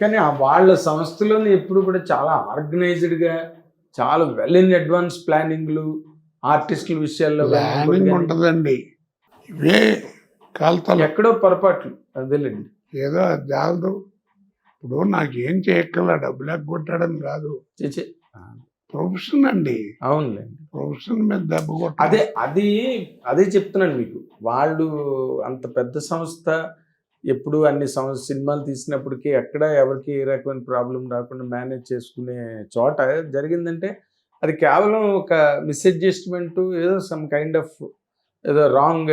కానీ ఆ వాళ్ళ సంస్థలోనే ఎప్పుడు కూడా చాలా ఆర్గనైజ్డ్గా చాలా వెల్ ఇన్ అడ్వాన్స్ ప్లానింగ్లు ఆర్టిస్టుల విషయాల్లో ప్లానింగ్ ఉంటుందండి. ఇవే కాలుతలు. ఎక్కడో పొరపాట్లు అదేలేండి. ఏదో చాలదు ఇప్పుడు నాకు ఏం చేయక్కల డబ్బులు ఎగ్గొట్టాడని కాదు. చే- చే. ప్రొఫెషన్ అండి. అవునులేండి. ప్రొఫెషన్ మీద దెబ్బ కొట్ట అదే అది అదే చెప్తున్నాను మీకు. వాళ్ళు అంత పెద్ద సంస్థ ఎప్పుడు అన్ని సంస్థ సినిమాలు తీసినప్పటికీ ఎక్కడ ఎవరికి ఏ రకమైన ప్రాబ్లం రాకుండా మేనేజ్ చేసుకునే చోట జరిగిందంటే అది కేవలం ఒక మిస్అడ్జస్ట్మెంట్ ఏదో సమ్ కైండ్ ఆఫ్ ఏదో రాంగ్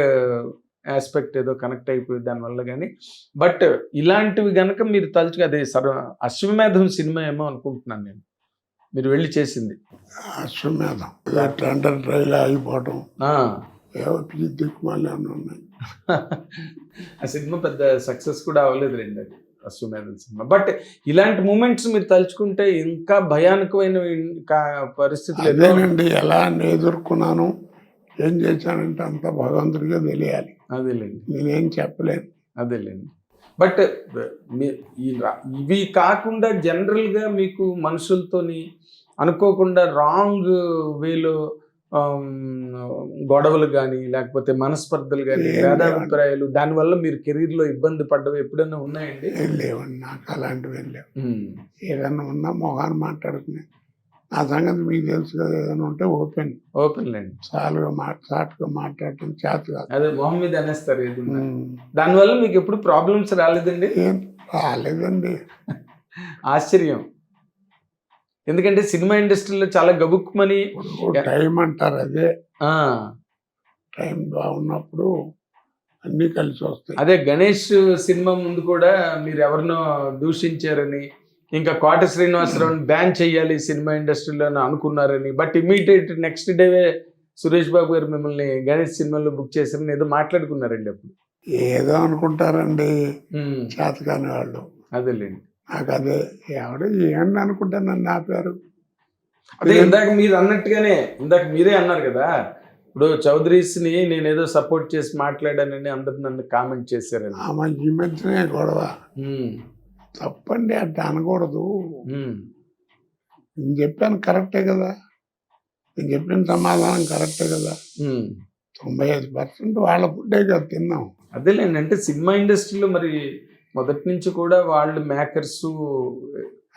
ఆస్పెక్ట్ ఏదో కనెక్ట్ అయిపోయి దానివల్ల కానీ బట్ ఇలాంటివి గనక మీరు తలుచుకు అదే సర్వ అశ్వమేధం సినిమా ఏమో అనుకుంటున్నాను నేను. మీరు వెళ్ళి చేసింది. అశ్వమేధం. ఇలా ఆ. దిక్కుమాలి ఉన్నాయి. సినిమా పెద్ద సక్సెస్ కూడా అవ్వలేదు రండి అది అశ్వమేధం సినిమా. బట్ ఇలాంటి మూమెంట్స్ మీరు తలుచుకుంటే ఇంకా భయానకమైన ఇంకా పరిస్థితులు అదేనండి ఎలా ఎదుర్కొన్నాను ఏం చేశానంటే అంత భగవంతుడిగా తెలియాలి. అదేలేండి. నేనేం చెప్పలేను. అదేలేండి. బట్ ఇవి కాకుండా జనరల్గా మీకు మనుషులతోని అనుకోకుండా రాంగ్ వేలో గొడవలు కానీ లేకపోతే మనస్పర్ధలు కానీ భేదాభిప్రాయాలు దానివల్ల మీరు కెరీర్లో ఇబ్బంది పడ్డవి ఎప్పుడైనా ఉన్నాయండి? లేవండి నాకు అలాంటివి ఏం లేవు. ఉమ్. ఏదన్నా ఉన్నా మొహాన్ని మాట్లాడుకునే. నా సంగతి మీకు తెలుసు కదా ఏదైనా ఉంటే ఓపెన్. ఓపెన్ లేండి. చాలుగా మా చాటుగా మాట్లాడటం చేత కాదు. అదే మొహం మీద అనేస్తారు. దానివల్ల మీకు ఎప్పుడు ప్రాబ్లమ్స్ రాలేదండి? ఏం రాలేదండి. ఆశ్చర్యం. ఎందుకంటే సినిమా ఇండస్ట్రీలో చాలా గబుక్కుమని టైం అంటారు అదే. టైం బాగున్నప్పుడు అన్నీ కలిసి వస్తాయి. అదే గణేష్ సినిమా ముందు కూడా మీరు ఎవరినో దూషించారని ఇంకా కోట శ్రీనివాసరావుని బ్యాన్ చేయాలి సినిమా ఇండస్ట్రీలో అని అనుకున్నారని బట్ ఇమీడియట్ నెక్స్ట్ డేవే సురేష్ బాబు గారు మిమ్మల్ని గణేష్ సినిమాలో బుక్ చేశారని ఏదో మాట్లాడుకున్నారండి అప్పుడు. ఏదో అనుకుంటారండి. చేతకాని వాళ్ళు. అదేలేండి. నాకు అదే ఎవడు ఏంటి అనుకుంటే నన్ను ఆపారు. అదే ఇందాక మీరు అన్నట్టుగానే ఇందాక మీరే అన్నారు కదా ఇప్పుడు చౌదరీస్ని నేను ఏదో సపోర్ట్ చేసి మాట్లాడానని అందరు నన్ను కామెంట్ చేశారని. ఆమె ఈ మధ్యనే గొడవ. తప్పండి అట్లా అనకూడదు. నేను చెప్పాను కరెక్టే కదా. నేను చెప్పిన సమాధానం కరెక్టే కదా. తొంభై ఐదు పర్సెంట్ వాళ్ళ ఫుడ్డే కదా తిన్నాం. అదేలేండి అంటే సినిమా ఇండస్ట్రీలో మరి మొదటి నుంచి కూడా వాళ్ళు మేకర్స్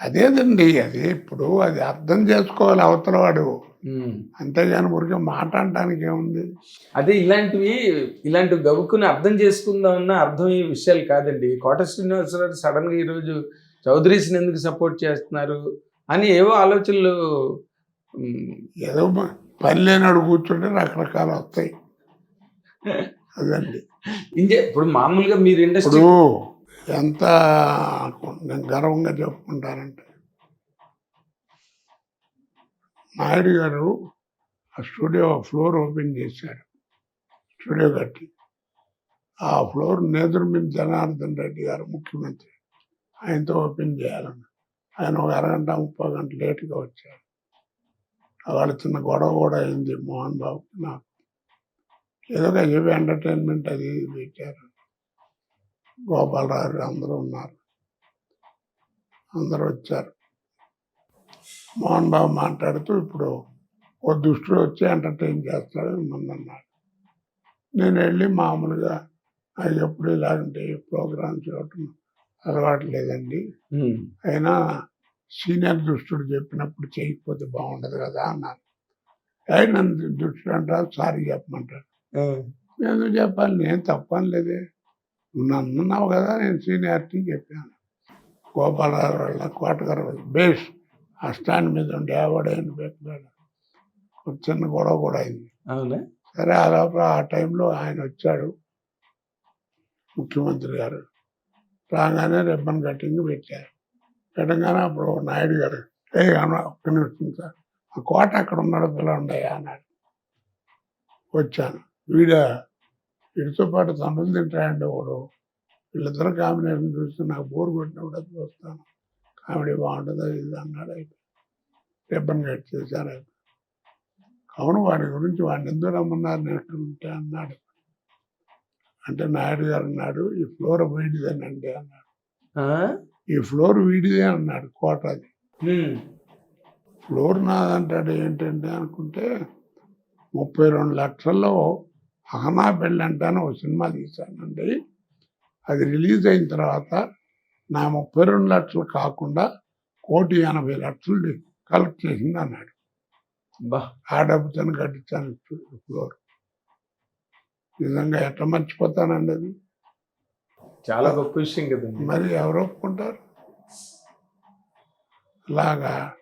అదేదండి అది ఇప్పుడు అది అర్థం చేసుకోవాలి అవతల వాడు. అంతేగాని ఊరికే మాట అనడానికి ఏముంది? అదే ఇలాంటివి ఇలాంటి గబుక్కుని అర్థం చేసుకుందామన్న అర్థమయ్యే విషయాలు కాదండి. కోట శ్రీనివాసరావు సడన్గా ఈరోజు చౌదరీస్ని ఎందుకు సపోర్ట్ చేస్తున్నారు అని ఏవో ఆలోచనలు ఏదో పని లేనాడు కూర్చుంటే రకరకాలు వస్తాయి. అదండి. ఇంకే ఇప్పుడు మామూలుగా మీరు ఇండస్ట్రీ ఎంత నేను గర్వంగా చెప్పుకుంటానంటే నాయుడు గారు ఆ స్టూడియో ఫ్లోర్ ఓపెన్ చేశారు స్టూడియో కట్టి. ఆ ఫ్లోర్ నేదురుమిన్ జనార్దన్ రెడ్డి గారు ముఖ్యమంత్రి. ఆయనతో ఓపెన్ చేయాలని ఆయన ఒక అరగంట ముప్పై గంట లేట్గా వచ్చారు. వాళ్ళ చిన్న గొడవ కూడా అయింది మోహన్ బాబు నాకు. ఏదో చెప్పి ఎంటర్టైన్మెంట్ అది పెట్టారు. గోపాలరావు అందరూ ఉన్నారు. అందరూ వచ్చారు. మోహన్ బాబు మాట్లాడుతూ ఇప్పుడు ఓ దుష్టుడు వచ్చి ఎంటర్టైన్ చేస్తాడు ముందు అన్నాడు. నేను వెళ్ళి మామూలుగా అది ఎప్పుడు ఇలాంటి ప్రోగ్రామ్స్ ఇవ్వటం అలవాటు లేదండి. అయినా సీనియర్ దుష్టుడు చెప్పినప్పుడు చేయకపోతే బాగుండదు కదా అన్నారు "ఏయ్, నన్ను దుష్టుడు అంటారు సారీ చెప్పమంటారు ఎందుకు చెప్పాలి? నేను తప్పని లేదే నన్ను అన్నావు కదా నేను సీనియారిటీ చెప్పాను. గోపాలరావు వాళ్ళ కోటగారు బేస్ ఆ స్టాండ్ మీద ఉండి ఎవడైనా పెట్టాడు ఒక చిన్న గొడవ కూడా అయింది. సరే ఆ లోపల ఆ టైంలో ఆయన వచ్చాడు ముఖ్యమంత్రి గారు. రాగానే రిబ్బన్ కటింగ్ పెట్టారు. పెట్టగానే అప్పుడు నాయుడు గారు ఏ ఒక్క నిమిషం సార్ ఆ కోట అక్కడ ఉన్నాడు పిల్లలుండయా అన్నాడు. వచ్చాను. వీడ వీడితో పాటు తనులు తింటాయండి ఒకడు. వీళ్ళిద్దరు కాంబినేషన్ చూస్తే నాకు బోర్ కొట్టినప్పుడు అది చూస్తాను. కామెడీ బాగుంటుంది ఇది అన్నాడు అయిపోయి రిబ్బన్ కట్ చేశారు అయిపోయి అవును వాడి గురించి వాడిని ఎందుకు రమ్మన్నారు? నెక్స్ట్ ఉంటే? అన్నాడు. అంటే నాయుడు గారు అన్నాడు ఈ ఫ్లోర్ పోయిందేనండి అన్నాడు? ఈ ఫ్లోర్ వీడిదే అన్నాడు కోట అది. ఫ్లోర్ నాదంటాడు ఏంటంటే అనుకుంటే ముప్పై రెండు లక్షల్లో అహనా పెళ్ళి అంటాను ఒక సినిమా తీశానండి. అది రిలీజ్ అయిన తర్వాత నా ముప్పై రెండు లక్షలు కాకుండా కోటి ఎనభై లక్షలు కలెక్ట్ చేసింది అన్నాడు. ఆ డబ్బుతో కట్టించాను ఫ్లోర్. నిజంగా ఎట్లా మర్చిపోతానండి అది? చాలా గొప్ప విషయం కదండి. మరి ఎవరు ఒప్పుకుంటారు? అలాగా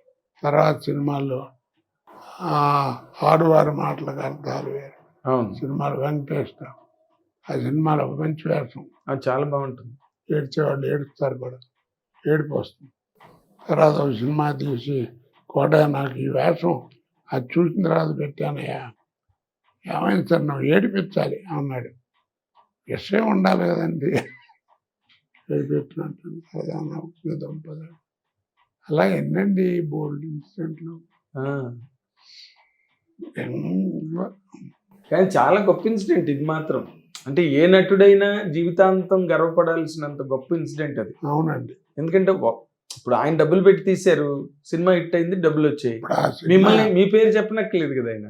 తర్వాత సినిమాల్లో ఆడువారి మాటలకు అర్థాలు వేరు. సినిమాలు వెంకటేష్ ఆ సినిమాలో ఒక మంచి వేషం. చాలా బాగుంటుంది. ఏడ్చేవాళ్ళు ఏడుస్తారు కూడా. ఏడుపు వస్తుంది. తర్వాత ఒక సినిమా తీసి కోట నాకు ఈ వేషం అది చూసిన తర్వాత పెట్టానయ్యా. ఏమైంది సార్ నువ్వు ఏడిపించాలి అన్నాడు. విషయం ఉండాలి కదండి? ఏడిపెట్టినట్టు అలా ఎన్నండి బోల్డ్ ఇన్సిడెంట్లు? కానీ చాలా గొప్ప ఇన్సిడెంట్ ఇది మాత్రం. అంటే ఏ నటుడైనా జీవితాంతం గర్వపడాల్సినంత గొప్ప ఇన్సిడెంట్ అది. అవునండి. ఎందుకంటే ఇప్పుడు ఆయన డబ్బులు పెట్టి తీశారు సినిమా హిట్ అయింది డబ్బులు వచ్చాయి. మిమ్మల్ని మీ పేరు చెప్పనక్కర్లేదు కదా ఆయన.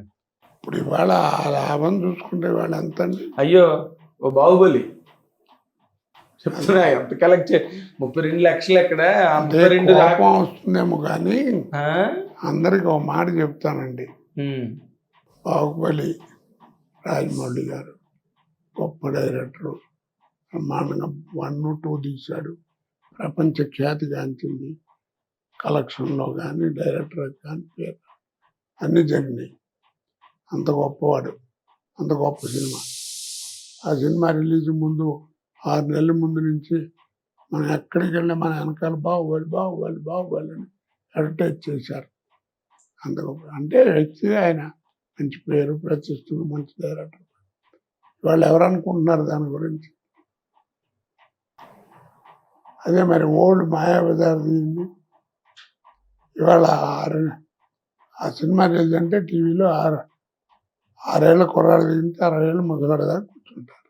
ఇప్పుడు ఇవాళ ఆ లాభం చూసుకుంటే వాళ్ళు ఎంత అండి? అయ్యో ఓ బాహుబలి. చెప్తున్నా ఎంత కలెక్ట్ చే ముప్పై రెండు లక్షలు ఎక్కడ? ముప్పై రెండు కోపం వస్తుందేమో కానీ? అందరికి ఒక మాట చెప్తానండి. బాహుబలి రాజమౌళి గారు గొప్ప డైరెక్టరు. బ్రహ్మాండంగా వన్ టూ తీశాడు. ప్రపంచ ఖ్యాతిగాంచింది కలెక్షన్లో కానీ డైరెక్టర్ కానీ పేరు. అన్నీ జరిగినాయి. అంత గొప్పవాడు. అంత గొప్ప సినిమా. ఆ సినిమా రిలీజ్ ముందు ఆరు నెలల ముందు నుంచి మనం ఎక్కడికి వెళ్ళినా మన వెనకాల బాహుబలి బాహుబలి బాహుబలి అని అడ్వర్టైజ్ చేశారు. అంత గొప్ప. అంటే వ్యక్తిగా ఆయన మంచి పేరు ప్రతిష్టలు మంచి డైరెక్టర్ వాళ్ళు ఎవరు అనుకుంటున్నారు దాని గురించి? అదే మరి ఓల్డ్ మాయాబజార్ తీయండి ఇవాళ ఆరు ఆ సినిమా రిలీజ్ అంటే టీవీలో ఆరు ఆరేళ్ళ కుర్రాడు దిగితే అరవై ఏళ్ళు ముసలాడు దాకా కూర్చుంటారు.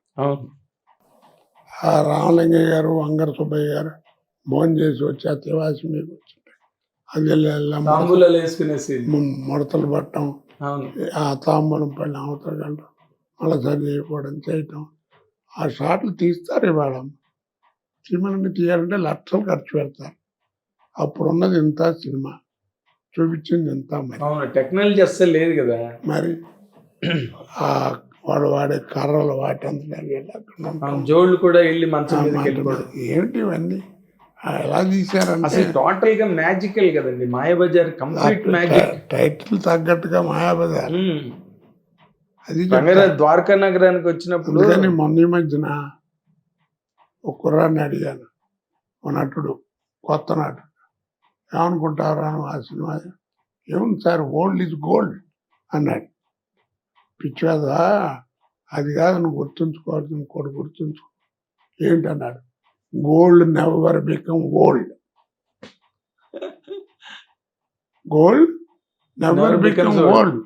ఆ రామలింగయ్య గారు వంగర సుబ్బయ్య గారు భోజనం చేసి వచ్చి ఆ తివాసి మీద కూర్చుంటారు. అది ముడతలు పట్టడం ఆ తాంబూలం పళ్ళని అవతల మళ్ళీ సరి చేయకపోవడం చేయటం. ఆ షాట్లు తీస్తారు ఇవాళ. సినిమాలన్నీ తీయాలంటే లక్షలు ఖర్చు పెడతారు. అప్పుడు ఉన్నది ఇంత సినిమా. చూపించింది ఇంత మరి. టెక్నాలజీ అస్సలు లేదు కదా. మరి ఆ వాడు వాడే కర్రలు వాటి అంతా జోళ్ళు కూడా వెళ్ళి మంచం ఏమిటి ఇవన్నీ? ఎలా తీశారంటే టోటల్గా మ్యాజికల్ కదండి. Mayabazar complete magic. టైటిల్ తగ్గట్టుగా మాయాబజార్. అది. ద్వారకా నగరానికి వచ్చినప్పుడు అందుకని మొన్న మధ్యన ఒక కుర్రాన్ని అడిగాను. ఒక నటుడు కొత్త నటుడు. ఏమనుకుంటారా ఆ సినిమా? ఏముంది సార్ ఓల్డ్ ఇస్ గోల్డ్ అన్నాడు. పిచ్చివాదా అది కాదు నువ్వు గుర్తుంచుకోవాలి ఇంకోటి గుర్తుంచుకో. ఏంటన్నాడు? Gold never become gold gold never become. Gold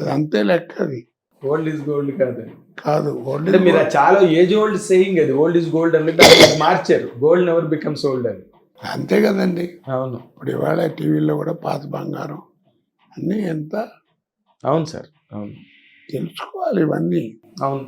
అది అంతే లెక్క అది. ఓల్డ్ ఇస్ గోల్డ్ కాదు. కాదు అంటే మీరు చాలా ఏజ్ ఓల్డ్ సేయింగ్ అది. ఓల్డ్ ఇస్ గోల్డ్ దాన్ని మార్చారు. గోల్డ్ నెవర్ బికమ్స్ ఓల్డ్ అని. అంతే కదండి. అవును. ఇప్పుడు ఇవాళ టీవీలో కూడా పాత బంగారం అన్నీ ఎంత అవును సార్. అవును. తెలుసుకోవాలి ఇవన్నీ. అవును.